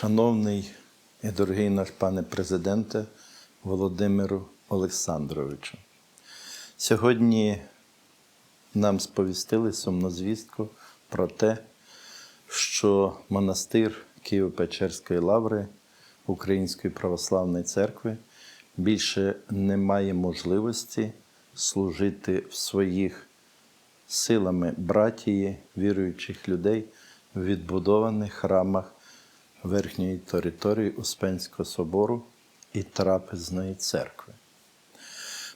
Шановний і дорогий наш пане президенте Володимиру Олександровичу, сьогодні нам сповістили сумну звістку про те, що монастир Києво-Печерської лаври Української православної церкви більше не має можливості служити в своїх силами братії віруючих людей в відбудованих храмах верхньої території Успенського собору і Трапезної церкви.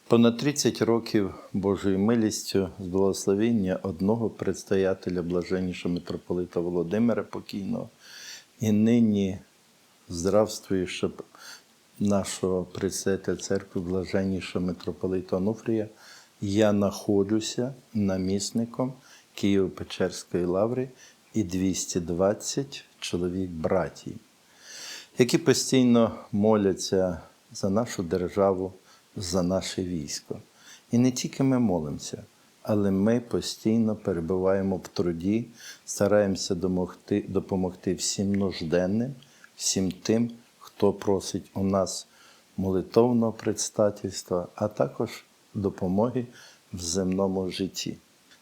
Понад 30 років Божою милістю з благословіння одного предстоятеля блаженнішого митрополита Володимира Покійного і нині здравствуючи нашого предстоятеля церкви блаженнішого митрополита Онуфрія, я знаходжуся намісником Києво-Печерської лаври і 220 чоловік братій, які постійно моляться за нашу державу, за наше військо. І не тільки ми молимося, але ми постійно перебуваємо в труді, стараємося домогти, допомогти всім нужденним, всім тим, хто просить у нас молитовного предстательства, а також допомоги в земному житті.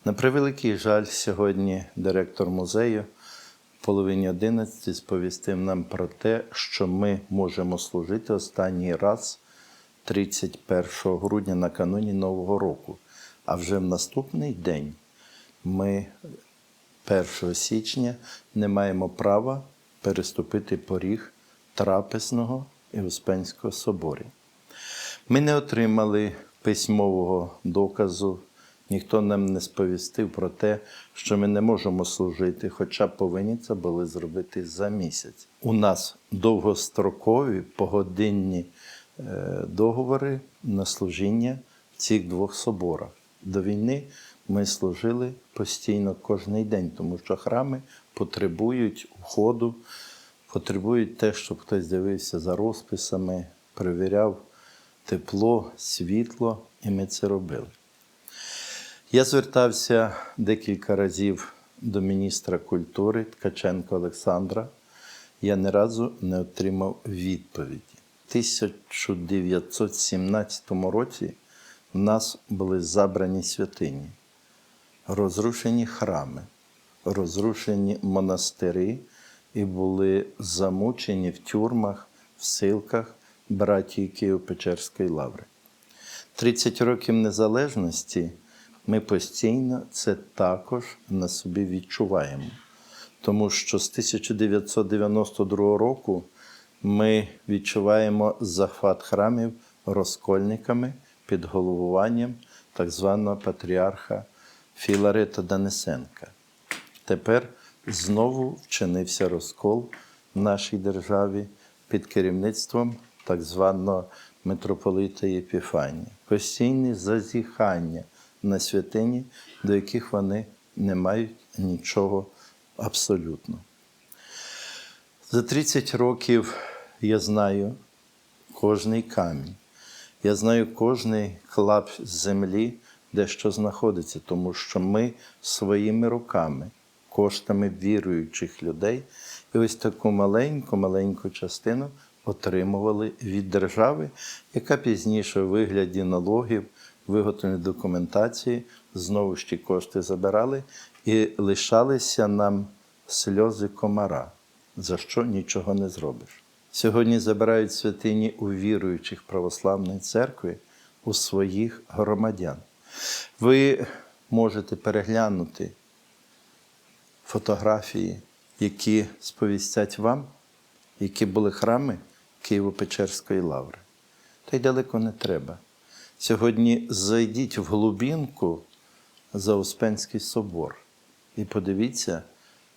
На превеликий жаль, сьогодні директор музею в половині 11 сповістив нам про те, що ми можемо служити останній раз 31 грудня накануні Нового року. А вже в наступний день ми 1 січня не маємо права переступити поріг трапезного і Успенського соборі. Ми не отримали письмового доказу, ніхто нам не сповістив про те, що ми не можемо служити, хоча повинні це були зробити за місяць. У нас довгострокові погодинні е, договори на служіння в цих двох соборах. До війни ми служили постійно кожен день, тому що храми потребують входу, потребують те, щоб хтось дивився за розписами, перевіряв тепло, світло, і ми це робили. Я звертався декілька разів до міністра культури Ткаченка Олександра. Я ні разу не отримав відповіді. У 1917 році в нас були забрані святині, розрушені храми, розрушені монастири і були замучені в тюрмах, в силках братії Києво-Печерської лаври. 30 років незалежності ми постійно це також на собі відчуваємо. Тому що з 1992 року ми відчуваємо захват храмів розкольниками під головуванням так званого патріарха Філарета Данисенка. Тепер знову вчинився розкол в нашій державі під керівництвом так званого митрополита Єпіфанія. Постійне зазіхання на святині, до яких вони не мають нічого абсолютно. За 30 років я знаю кожний камінь, я знаю кожний клап землі, де що знаходиться, тому що ми своїми руками, коштами віруючих людей, і ось таку маленьку, маленьку частину отримували від держави, яка пізніше у вигляді налогів, виготовлення документації, знову ж ті кошти забирали і лишалися нам сльози комара, за що нічого не зробиш. Сьогодні забирають святині у віруючих православної церкви у своїх громадян. Ви можете переглянути фотографії, які сповістять вам, які були храми Києво-Печерської лаври. Та й далеко не треба. Сьогодні зайдіть в глубинку за Успенський собор і подивіться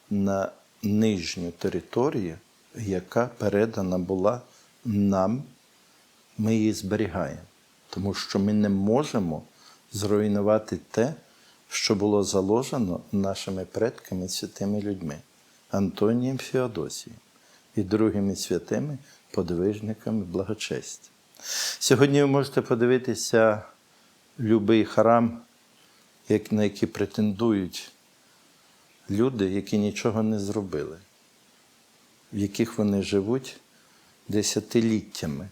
на нижню територію, яка передана була нам, ми її зберігаємо. Тому що ми не можемо зруйнувати те, що було заложено нашими предками, святими людьми, Антонієм Феодосієм і другими святими подвижниками благочестя. Сьогодні ви можете подивитися будь-який храм, на який претендують люди, які нічого не зробили. в яких вони живуть десятиліттями.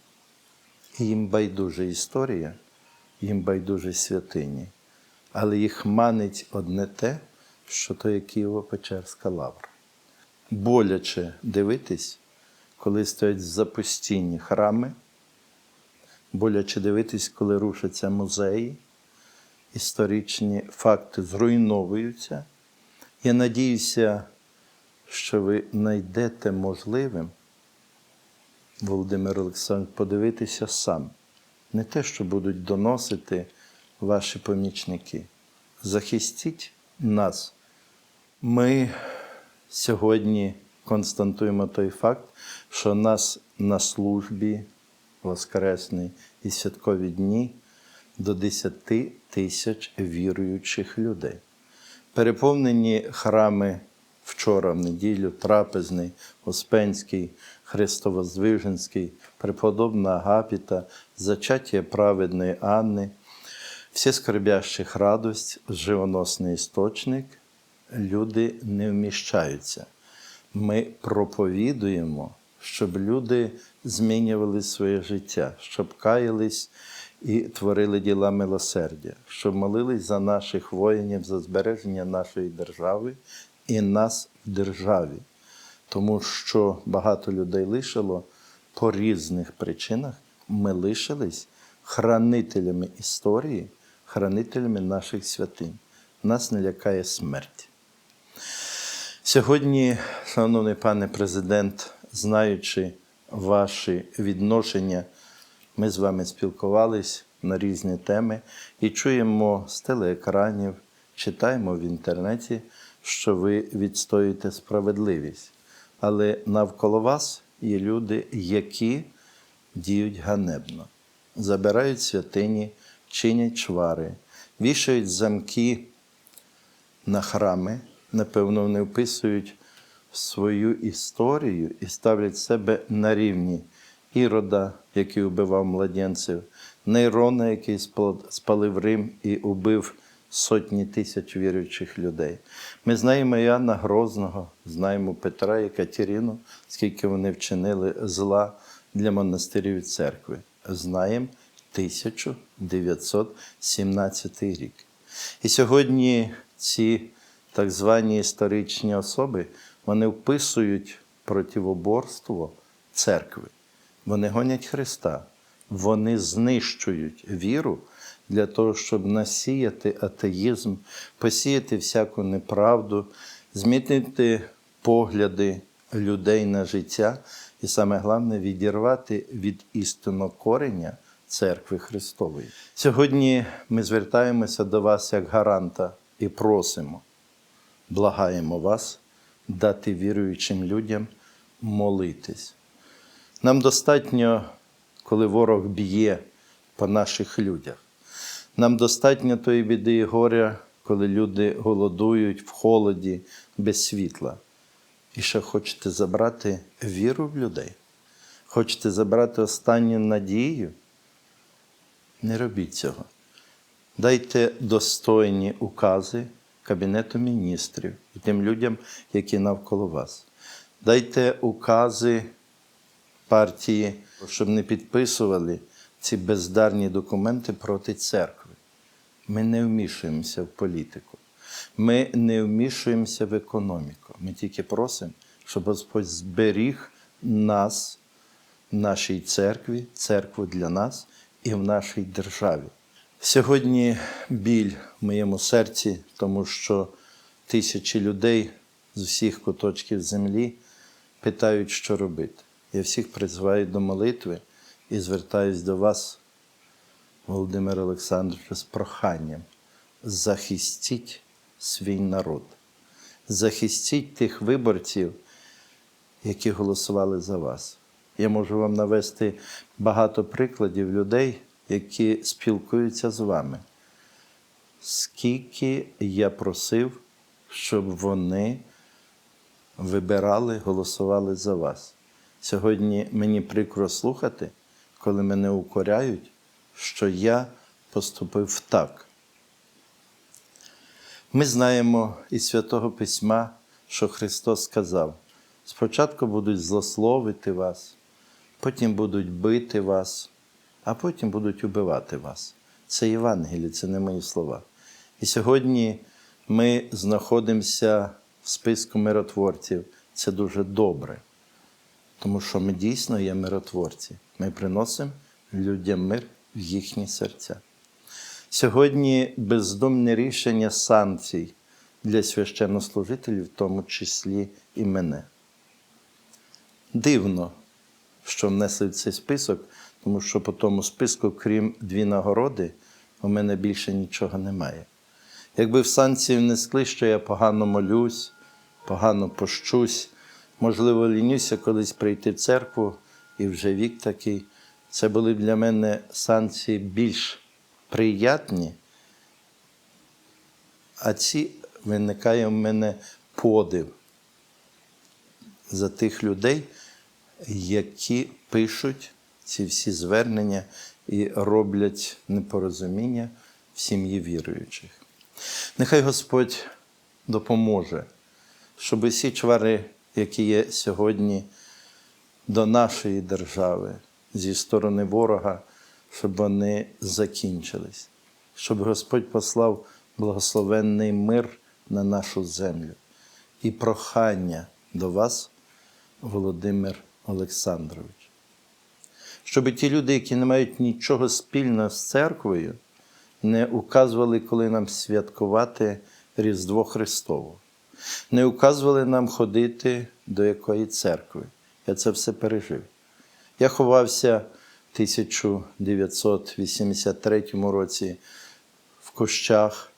І їм байдуже історія, їм байдуже святині, але їх манить одне те, що то є Києво-Печерська лавра. Боляче дивитись, коли стоять запустінні храми, боляче дивитись, коли рушаться музеї, історичні факти зруйновуються. Я надіюся, що ви знайдете можливим, Володимир Олександрович, подивитися сам. Не те, що будуть доносити ваші помічники. Захистіть нас. Ми сьогодні констатуємо той факт, що нас на службі Воскресний і святкові дні до 10 тисяч віруючих людей. Переповнені храми вчора, в неділю, Трапезний, Успенський, Христовоздвиженський, преподобна Агапіта, зачаття праведної Анни, всі скорбящих радость, живоносний істочник, люди не вміщаються. Ми проповідуємо, щоб люди змінювали своє життя, щоб каялись і творили діла милосердя, щоб молились за наших воїнів, за збереження нашої держави і нас в державі, тому що багато людей лишило по різних причинах. Ми лишились хранителями історії, хранителями наших святинь. Нас не лякає смерть. Сьогодні, шановний пане президент, знаючи ваші відношення, ми з вами спілкувались на різні теми і чуємо з телеекранів, читаємо в інтернеті, що ви відстоюєте справедливість. Але навколо вас є люди, які діють ганебно, забирають святині, чинять чвари, вішають замки на храми, напевно, вони вписують свою історію і ставлять себе на рівні Ірода, який убивав младенців, Нейрона, який спалив Рим і убив сотні тисяч віруючих людей. Ми знаємо Іоанна Грозного, знаємо Петра і Катерину, скільки вони вчинили зла для монастирів і церкви. Знаємо 1917 рік. І сьогодні ці так звані історичні особи вони вписують противоборство церкви. Вони гонять Христа, вони знищують віру для того, щоб насіяти атеїзм, посіяти всяку неправду, змінити погляди людей на життя і саме головне відірвати від істинного кореня церкви Христової. Сьогодні ми звертаємося до вас як гаранта і просимо, благаємо вас дати віруючим людям молитись. Нам достатньо, коли ворог б'є по наших людях. Нам достатньо тої біди і горя, коли люди голодують в холоді, без світла. І ще хочете забрати віру в людей? Хочете забрати останню надію? Не робіть цього. Дайте достойні укази Кабінету міністрів і тим людям, які навколо вас. Дайте укази партії, щоб не підписували ці бездарні документи проти церкви. Ми не вмішуємося в політику. Ми не вмішуємося в економіку. Ми тільки просимо, щоб Господь зберіг нас, нашій церкві, церкву для нас і в нашій державі. Сьогодні біль в моєму серці, тому що тисячі людей з усіх куточків землі питають, що робити. Я всіх призиваю до молитви і звертаюсь до вас, Володимир Олександрович, з проханням. Захистіть свій народ, захистіть тих виборців, які голосували за вас. Я можу вам навести багато прикладів людей, які спілкуються з вами. Скільки я просив, щоб вони вибирали, голосували за вас. Сьогодні мені прикро слухати, коли мене укоряють, що я поступив так. Ми знаємо із Святого Письма, що Христос сказав: Спочатку будуть злословити вас, потім будуть бити вас, а потім будуть убивати вас. Це Євангеліє, це не мої слова. І сьогодні ми знаходимося в списку миротворців. Це дуже добре, тому що ми дійсно є миротворці. Ми приносимо людям мир в їхні серця. Сьогодні бездумне рішення санкцій для священнослужителів, в тому числі і мене. Дивно, що внесли в цей список, тому що по тому списку, крім дві нагороди, у мене більше нічого немає. Якби в санкції внесли, що я погано молюсь, погано пощусь, можливо, лінюся колись прийти в церкву, і вже вік такий, це були б для мене санкції більш приятні, а ці виникає в мене подив за тих людей, які пишуть ці всі звернення і роблять непорозуміння в сім'ї віруючих. Нехай Господь допоможе, щоб усі чвари, які є сьогодні до нашої держави зі сторони ворога, щоб вони закінчились, щоб Господь послав благословенний мир на нашу землю і прохання до вас, Володимир Олександрович. Щоб ті люди, які не мають нічого спільного з церквою, не указували, коли нам святкувати Різдво Христове, не указували нам ходити до якої церкви. Я це все пережив. Я ховався в 1983 році в кущах,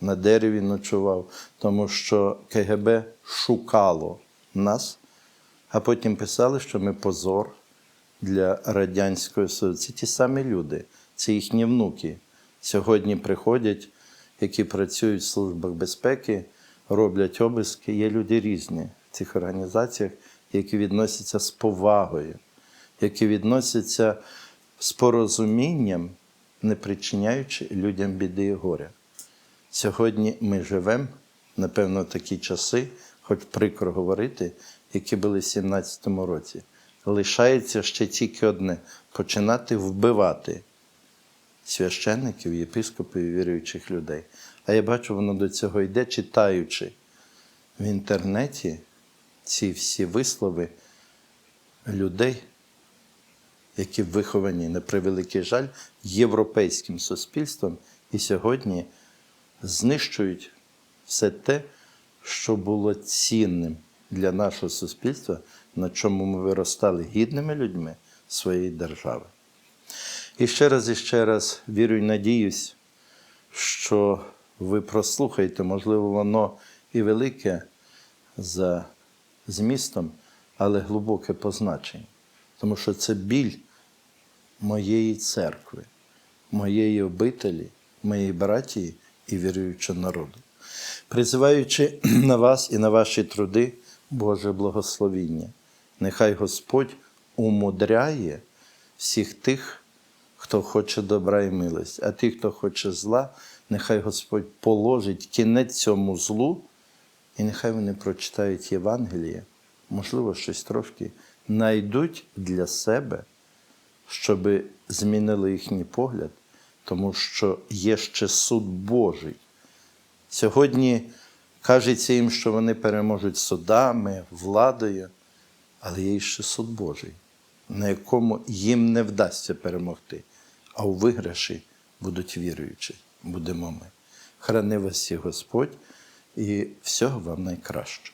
на дереві ночував, тому що КГБ шукало нас, а потім писали, що ми позор для Радянського Союзу. Це ті самі люди, це їхні внуки. Сьогодні приходять, які працюють в службах безпеки, роблять обиски. Є люди різні в цих організаціях, які відносяться з повагою, які відносяться з порозумінням, не причиняючи людям біди і горя. Сьогодні ми живемо, напевно, такі часи, хоч прикро говорити, які були в 17-му році. Лишається ще тільки одне починати вбивати священників, єпископів і віруючих людей. А я бачу, воно до цього йде, читаючи в інтернеті ці всі вислови людей, які виховані на превеликий жаль європейським суспільством, і сьогодні знищують все те, що було цінним для нашого суспільства, на чому ми виростали гідними людьми своєї держави. І ще раз і ще раз вірю і надіюсь, що ви прослухаєте, можливо, воно і велике за змістом, але глибоке позначення. Тому що це біль моєї церкви, моєї обителі, моєї братії і віруючого народу. Призиваючи на вас і на ваші труди Боже благословіння, нехай Господь умудряє всіх тих, хто хоче добра і милость, а ті, хто хоче зла, нехай Господь положить кінець цьому злу, і нехай вони прочитають Євангеліє, можливо, щось трошки знайдуть для себе, щоб змінили їхній погляд, тому що є ще суд Божий. Сьогодні кажеться їм, що вони переможуть судами, владою, але є ще суд Божий, на якому їм не вдасться перемогти, а у виграші будуть віруючі, будемо ми. Храни вас всі Господь і всього вам найкращого.